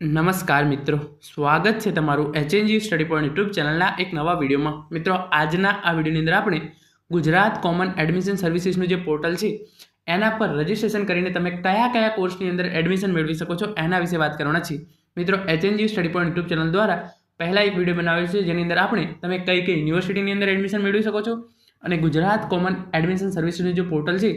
નમસ્કાર મિત્રો. સ્વાગત છે તમારું એચએનજી સ્ટડી પોઈન્ટ યુટ્યુબ ચેનલના એક નવા વિડીયોમાં. મિત્રો, આજના આ વિડીયોની અંદર આપણે ગુજરાત કોમન એડમિશન સર્વિસીસનું જે પોર્ટલ છે, એના પર રજિસ્ટ્રેશન કરીને તમે કયા કયા કોર્સની અંદર એડમિશન મેળવી શકો છો, એના વિશે વાત કરવાના છે મિત્રો HNG study point YouTube channel દ્વારા પહેલાં એક વીડિયો બનાવ્યો છે, જેની અંદર આપણે તમે કઈ કઈ યુનિવર્સિટીની અંદર એડમિશન મેળવી શકો છો અને ગુજરાત કોમન એડમિશન સર્વિસીસનું જે પોર્ટલ છે,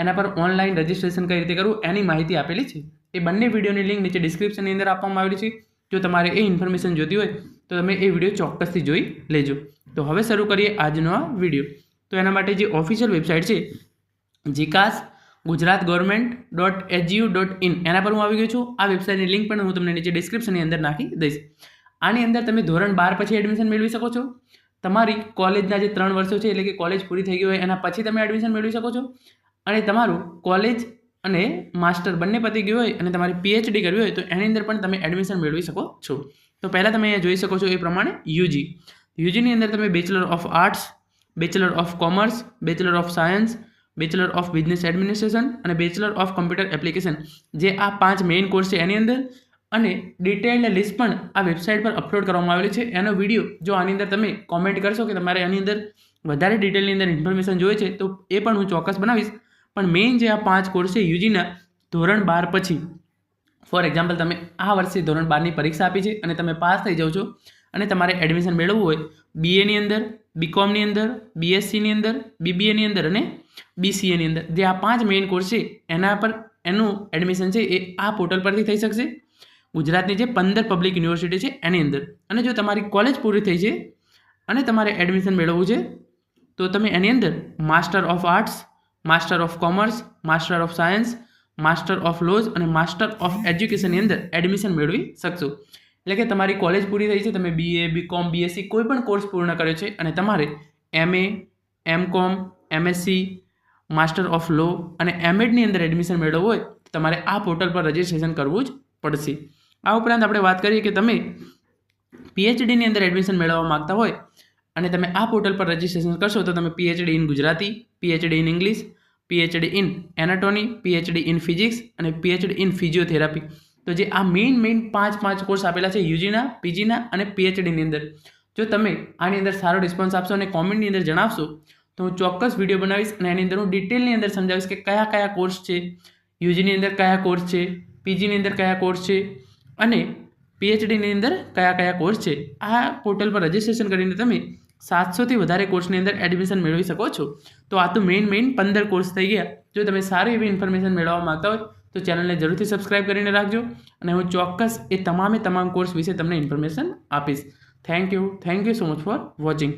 એના પર ઓનલાઈન રજિસ્ટ્રેશન કઈ રીતે કરવું, એની માહિતી આપેલી છે. એ બંને વિડીયોની લિંક નીચે ડિસ્ક્રિપ્શનની અંદર આપવામાં આવેલી છે. જો તમારે એ ઇન્ફોર્મેશન જોતી હોય, તો તમે એ વીડિયો ચોક્કસથી જોઈ લેજો. તો હવે શરૂ કરીએ આજનો આ વીડિયો. તો એના માટે જે ઓફિશિયલ વેબસાઇટ છે જીકાસ Gujarat government dot HGU dot in એના પર હું આવી ગયો છું. આ વેબસાઇટની લિંક પણ હું તમને નીચે ડિસ્ક્રિપ્શનની અંદર નાખી દઈશ. આની અંદર તમે ધોરણ બાર પછી એડમિશન મેળવી શકો છો. તમારી કોલેજના જે ત્રણ વર્ષો છે, એટલે કે કોલેજ પૂરી થઈ ગઈ હોય, એના પછી તમે એડમિશન મેળવી શકો છો. અને તમારું કોલેજ અને માસ્ટર બંને પતી ગયું હોય અને તમારે પીએચડી કરવી હોય તો એની અંદર પણ તમે એડમિશન મેળવી શકો છો. તો પહેલાં તમે અહીંયા જોઈ શકો છો એ પ્રમાણે યુજી યુજીની અંદર તમે bachelor of arts bachelor of commerce bachelor of science bachelor of business administration અને બેચલર ઓફ કમ્પ્યુટર એપ્લિકેશન જે આ પાંચ મેઇન કોર્સ છે એની અંદર. અને ડિટેલ્ડ લિસ્ટ પણ આ વેબસાઇટ પર અપલોડ કરવામાં આવેલી છે. એનો વીડિયો જો આની અંદર તમે કોમેન્ટ કરશો કે તમારે આની અંદર વધારે ડિટેલની અંદર ઇન્ફોર્મેશન જોઈએ છે તો એ પણ હું ચોક્કસ બનાવીશ. પણ મેઇન જે આ પાંચ કોર્સ છે યુજીના ધોરણ બાર પછી. ફોર એક્ઝામ્પલ તમે આ વર્ષે ધોરણ બારની પરીક્ષા આપી છે અને તમે પાસ થઈ જાઓ છો અને તમારે એડમિશન મેળવવું હોય બીએની અંદર બીકોમની અંદર બીએસસીની અંદર બીબીએની અંદર અને બીસીએની અંદર. જે આ પાંચ મેઇન કોર્સ છે, એના પર એનું એડમિશન છે એ આ પોર્ટલ પરથી થઈ શકશે. ગુજરાતની જે પંદર પબ્લિક યુનિવર્સિટી છે, એની અંદર. અને જો તમારી કોલેજ પૂરી થઈ છે અને તમારે એડમિશન મેળવવું છે, તો તમે એની અંદર master of arts master of commerce master of science master of laws અને માસ્ટર ઓફ એજ્યુકેશનની અંદર એડમિશન મેળવી શકશો. એટલે કે તમારી કોલેજ પૂરી થઈ છે, તમે બીએ બીકોમ બીએસસી કોઈ પણ કોર્સ પૂર્ણ કર્યો છે અને તમારે એમએ એમ કોમ એમએસસી માસ્ટર ઓફ લો અને એમએડની અંદર એડમિશન મેળવવું હોય તમારે આ પોર્ટલ પર રજિસ્ટ્રેશન કરવું જ પડશે. આ ઉપરાંત આપણે વાત કરીએ કે તમે પીએચડીની અંદર એડમિશન મેળવવા માગતા હોય અને તમે આ પોર્ટલ પર રજિસ્ટ્રેશન કરશો, તો તમે PhD in Gujarati PhD in English PhD in anatomy PhD in physics અને પીએચડી ઇન ફિઝિયોથેરાપી તો જે આ મેઇન મેઇન પાંચ પાંચ કોર્સ આપેલા છે યુજીના પીજીના અને પીએચડીની અંદર. જો તમે આની અંદર સારો રિસ્પોન્સ આપશો અને કોમેન્ટની અંદર જણાવશો, તો હું ચોક્કસ વીડિયો બનાવીશ અને એની અંદર હું ડિટેલની અંદર સમજાવીશ કે કયા કયા કોર્સ છે યુજીની અંદર કયા કોર્સ છે પીજીની અંદર કયા કોર્સ છે અને પીએચડીની અંદર કયા કયા કોર્સ છે. આ પોર્ટલ પર રજિસ્ટ્રેશન કરીને તમે સાતસોથી વધારે કોર્સની અંદર એડમિશન મેળવી શકો છો. તો આ તો મેઇન મેઇન પંદર કોર્સ થઈ ગયા. જો તમે સારી એવી ઇન્ફોર્મેશન મેળવવા માંગતા હોય, તો ચેનલને જરૂરથી સબસ્ક્રાઇબ કરીને રાખજો. અને હું ચોક્કસ એ તમામે તમામ કોર્સ વિશે તમને ઇન્ફોર્મેશન આપીશ. Thank you thank you so much for watching